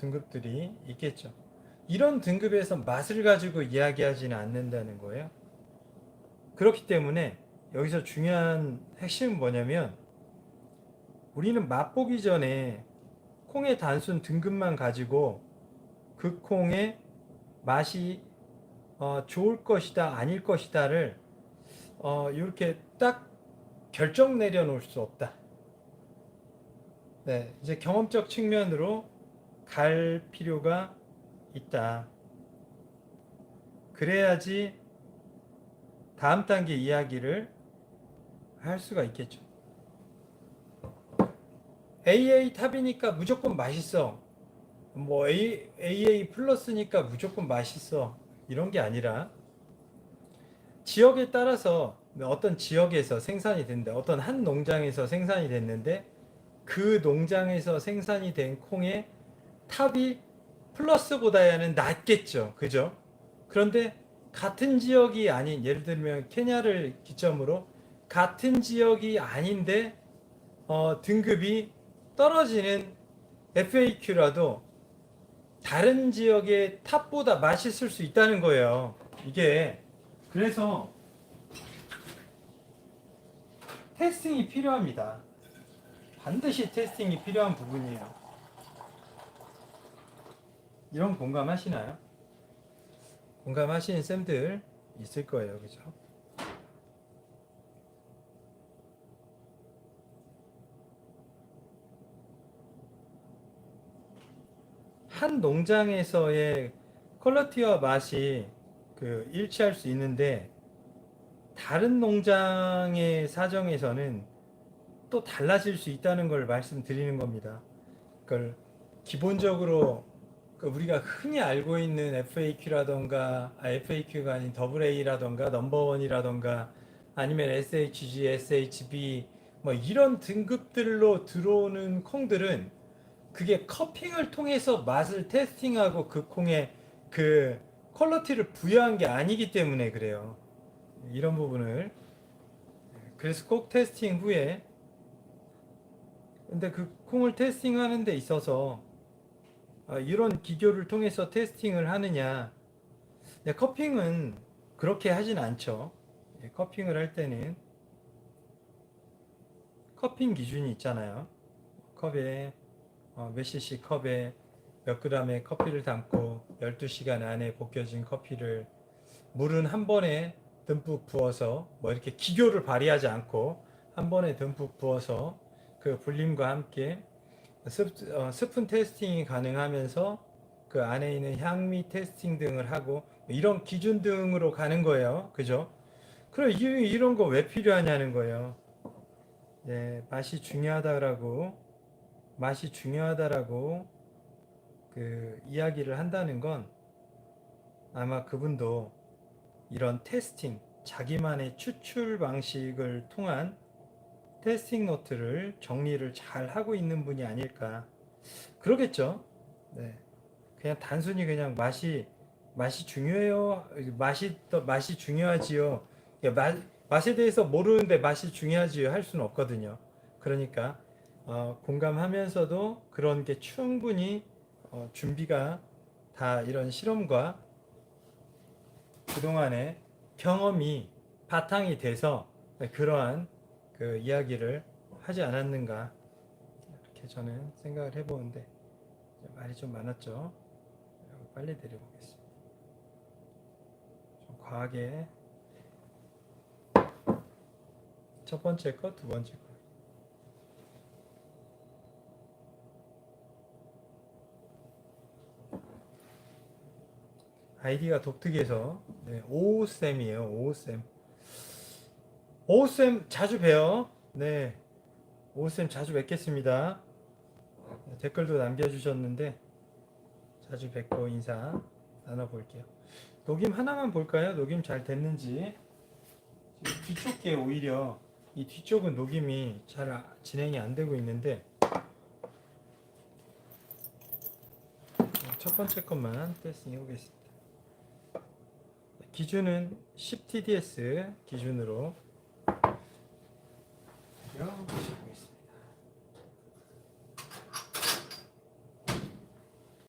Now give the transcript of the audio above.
등급들이 있겠죠. 이런 등급에서 맛을 가지고 이야기하지는 않는다는 거예요. 그렇기 때문에 여기서 중요한 핵심은 뭐냐면 우리는 맛보기 전에 콩의 단순 등급만 가지고 그 콩의 맛이 어, 좋을 것이다 아닐 것이다를 어, 이렇게 딱 결정 내려놓을 수 없다. 네, 이제 경험적 측면으로 갈 필요가 있다. 그래야지 다음 단계 이야기를 할 수가 있겠죠. AA 탑이니까 무조건 맛있어. 뭐 AA 플러스니까 무조건 맛있어. 이런 게 아니라 지역에 따라서 어떤 지역에서 생산이 된다. 어떤 한 농장에서 생산이 됐는데 그 농장에서 생산이 된 콩의 탑이 플러스보다야는 낮겠죠. 그죠? 그런데 같은 지역이 아닌 예를 들면 케냐를 기점으로 같은 지역이 아닌데 어, 등급이 떨어지는 FAQ라도 다른 지역의 탑보다 맛있을 수 있다는 거예요. 이게 그래서 테스팅이 필요합니다. 반드시 테스팅이 필요한 부분이에요. 이런 공감하시나요? 공감하시는 쌤들 있을 거예요. 그죠? 한 농장에서의 퀄리티와 맛이 그 일치할 수 있는데 다른 농장의 사정에서는 또 달라질 수 있다는 걸 말씀드리는 겁니다. 그걸 기본적으로 그 우리가 흔히 알고 있는 FAQ라던가 아, FAQ가 아닌 AA 라던가 넘버원이라던가 아니면 SHG, SHB 뭐 이런 등급들로 들어오는 콩들은 그게 커핑을 통해서 맛을 테스팅하고 그 콩에 그 퀄리티를 부여한 게 아니기 때문에 그래요. 이런 부분을 그래서 꼭 테스팅 후에 근데 그 콩을 테스팅하는 데 있어서 아, 이런 기교를 통해서 테스팅을 하느냐 네, 커핑은 그렇게 하진 않죠. 예, 커핑을 할 때는 커핑 기준이 있잖아요. 컵에 어, 몇 cc 컵에 몇 그램의 커피를 담고 12시간 안에 볶여진 커피를 물은 한 번에 듬뿍 부어서 뭐 이렇게 기교를 발휘하지 않고 한 번에 듬뿍 부어서 그 불림과 함께 스, 어, 스푼 테스팅이 가능하면서 그 안에 있는 향미 테스팅 등을 하고 이런 기준 등으로 가는 거예요. 그죠? 그럼 이, 이런 거 왜 필요하냐는 거예요. 네, 맛이 중요하다라고 맛이 중요하다라고 그 이야기를 한다는 건 아마 그분도 이런 테스팅 자기만의 추출 방식을 통한 테스팅 노트를 정리를 잘 하고 있는 분이 아닐까 그러겠죠. 네. 그냥 단순히 그냥 맛이 맛이 중요해요. 맛이 더 맛이 중요하지요. 야, 맛 맛에 대해서 모르는데 맛이 중요하지요 할 수는 없거든요. 그러니까 어, 공감하면서도 그런 게 충분히 어, 준비가 다 이런 실험과 그동안의 경험이 바탕이 돼서 그러한 그 이야기를 하지 않았는가 이렇게 저는 생각을 해보는데 말이 좀 많았죠. 빨리 내려보겠습니다. 좀 과하게 첫 번째 거, 두 번째 거. 아이디가 독특해서 네, 오쌤이에요. 오쌤. 오쌤 자주 봬요. 네. 오쌤 자주 뵙겠습니다. 네, 댓글도 남겨주셨는데 자주 뵙고 인사 나눠볼게요. 녹임 하나만 볼까요? 녹임 잘 됐는지. 지금 뒤쪽 게 오히려 이 뒤쪽은 녹임이 잘 아- 진행이 안 되고 있는데 첫 번째 것만 테스팅 해보겠습니다. 기준은 10TDS 기준으로 Go.